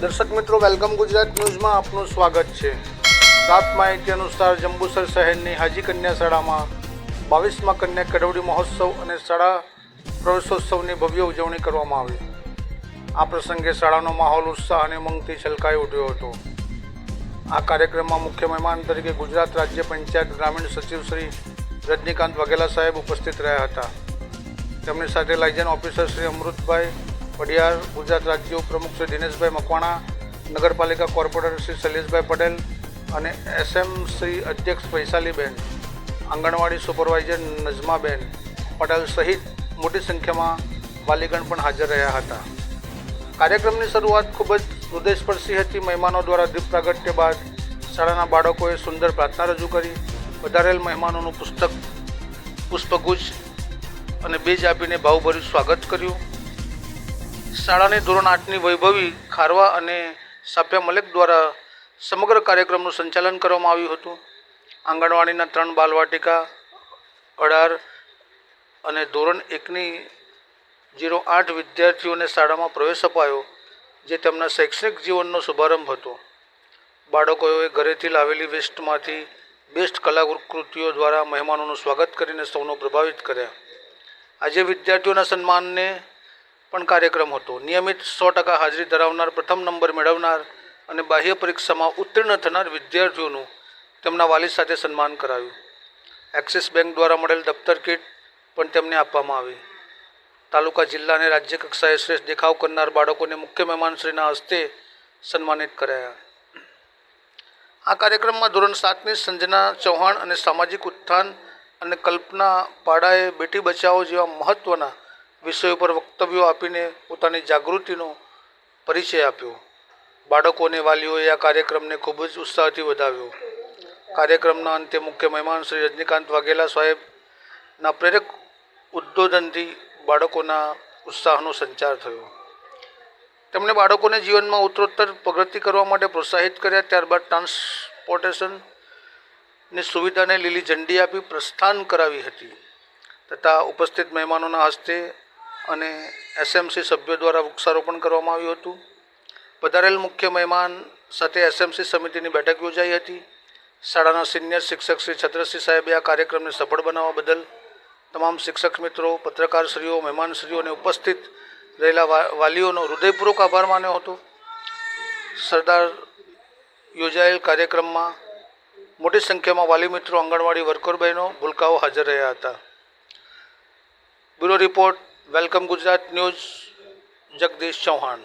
દર્શક મિત્રો, વેલકમ ગુજરાત ન્યૂઝમાં આપનું સ્વાગત છે. પ્રાપ્ત માહિતી અનુસાર જંબુસર શહેરની હાજી કન્યા શાળામાં બાવીસમાં કન્યા કેળવણી મહોત્સવ અને શાળા પ્રવેશોત્સવની ભવ્ય ઉજવણી કરવામાં આવી. આ પ્રસંગે શાળાનો માહોલ ઉત્સાહ અને ઉમંગથી છલકાઈ ઉઠ્યો હતો. આ કાર્યક્રમમાં મુખ્ય મહેમાન તરીકે ગુજરાત રાજ્ય પંચાયત ગ્રામીણ સચિવ શ્રી રજનીકાંત વાઘેલા સાહેબ ઉપસ્થિત રહ્યા હતા. તેમની સાથે લાયઝન ઓફિસર શ્રી અમૃતભાઈ વડિયાર ગુજરાત રાજ્ય પ્રમુખ શ્રી દિનેશભાઈ મકવાણા, નગરપાલિકા કોર્પોરેટર શ્રી શૈલેષભાઈ પટેલ અને એસએમ શ્રી અધ્યક્ષ વૈશાલીબેન, આંગણવાડી સુપરવાઇઝર નજમાબેન પટેલ સહિત મોટી સંખ્યામાં વાલીગણ પણ હાજર રહ્યા હતા. કાર્યક્રમની શરૂઆત ખૂબ જ હૃદયસ્પર્શી હતી. મહેમાનો દ્વારા દીપ પ્રાગટ્ય બાદ શાળાના બાળકોએ સુંદર પ્રાર્થના રજૂ કરી. વધારેલ મહેમાનોનું પુસ્તક, પુષ્પગુચ્છ અને બીજ આપીને ભાવભર્યું સ્વાગત કર્યું. શાળાની ધોરણ આઠની વૈભવી ખારવા અને સાફિયા મલિક દ્વારા સમગ્ર કાર્યક્રમનું સંચાલન કરવામાં આવ્યું હતું. આંગણવાડીના ત્રણ બાલવાટિકા, અઢાર અને ધોરણ એકની જીરો આઠ વિદ્યાર્થીઓને શાળામાં પ્રવેશ અપાયો, જે તેમના શૈક્ષણિક જીવનનો શુભારંભ હતો. બાળકોએ ઘરેથી લાવેલી વેસ્ટમાંથી બેસ્ટ કલાકૃતિઓ દ્વારા મહેમાનોનું સ્વાગત કરીને સૌનો પ્રભાવિત કર્યા. આજે વિદ્યાર્થીઓના સન્માનને પણ કાર્યક્રમ હતો. નિયમિત સો ટકા હાજરી ધરાવનાર, પ્રથમ નંબર મેળવનાર અને બાહ્ય પરીક્ષામાં ઉત્તીર્ણ થનાર વિદ્યાર્થીઓનું તેમના વાલી સાથે સન્માન કરાયું. એક્સિસ બેંક દ્વારા મળેલ દફતર કીટ પણ તેમને આપવામાં આવી. તાલુકા જિલ્લા અને રાજ્ય કક્ષાએ શ્રેષ્ઠ દેખાવ કરનાર બાળકોને મુખ્ય મહેમાનશ્રીના હસ્તે સન્માનિત કરાયા. આ કાર્યક્રમમાં ધોરણ સાતની સંજના ચૌહાણ અને સામાજિક ઉત્થાન અને કલ્પના પાડાએ બેટી બચાવો જેવા મહત્ત્વના વિષયો પર વક્તવ્યો આપીને પોતાની જાગૃતિનો પરિચય આપ્યો. બાળકો અને વાલીઓએ આ કાર્યક્રમને ખૂબ જ ઉત્સાહથી વધાવ્યો કાર્યક્રમના અંતે મુખ્ય મહેમાન શ્રી રજનીકાંત વાઘેલા સાહેબના પ્રેરક ઉદ્બોધનથી બાળકોના ઉત્સાહનો સંચાર થયો. તેમણે બાળકોને જીવનમાં ઉત્તરોત્તર પ્રગતિ કરવા માટે પ્રોત્સાહિત કર્યા, ત્યારબાદ ટ્રાન્સપોર્ટેશનની સુવિધાને લીલી ઝંડી આપી પ્રસ્થાન કરાવી હતી. તથા ઉપસ્થિત મહેમાનોના હસ્તે અને એસએમસી સભ્યો દ્વારા વૃક્ષારોપણ કરવામાં આવ્યું હતું. પધારેલ મુખ્ય મહેમાન સાથે એસએમસી સમિતિની બેઠક યોજાઈ હતી. શાળાના સિનિયર શિક્ષક શ્રી છત્રસિંહ સાહેબે આ કાર્યક્રમને સફળ બનાવવા બદલ તમામ શિક્ષક મિત્રો, પત્રકારશ્રીઓ, મહેમાનશ્રીઓ અને ઉપસ્થિત રહેલા વાલીઓનો હૃદયપૂર્વક આભાર માન્યો હતો. સરદાર યોજાયેલ કાર્યક્રમમાં મોટી સંખ્યામાં વાલી મિત્રો, આંગણવાડી વર્કર બહેનો ભૂલકાઓ હાજર રહ્યા હતા. Bureau report welcome Gujarat news Jagdish Chauhan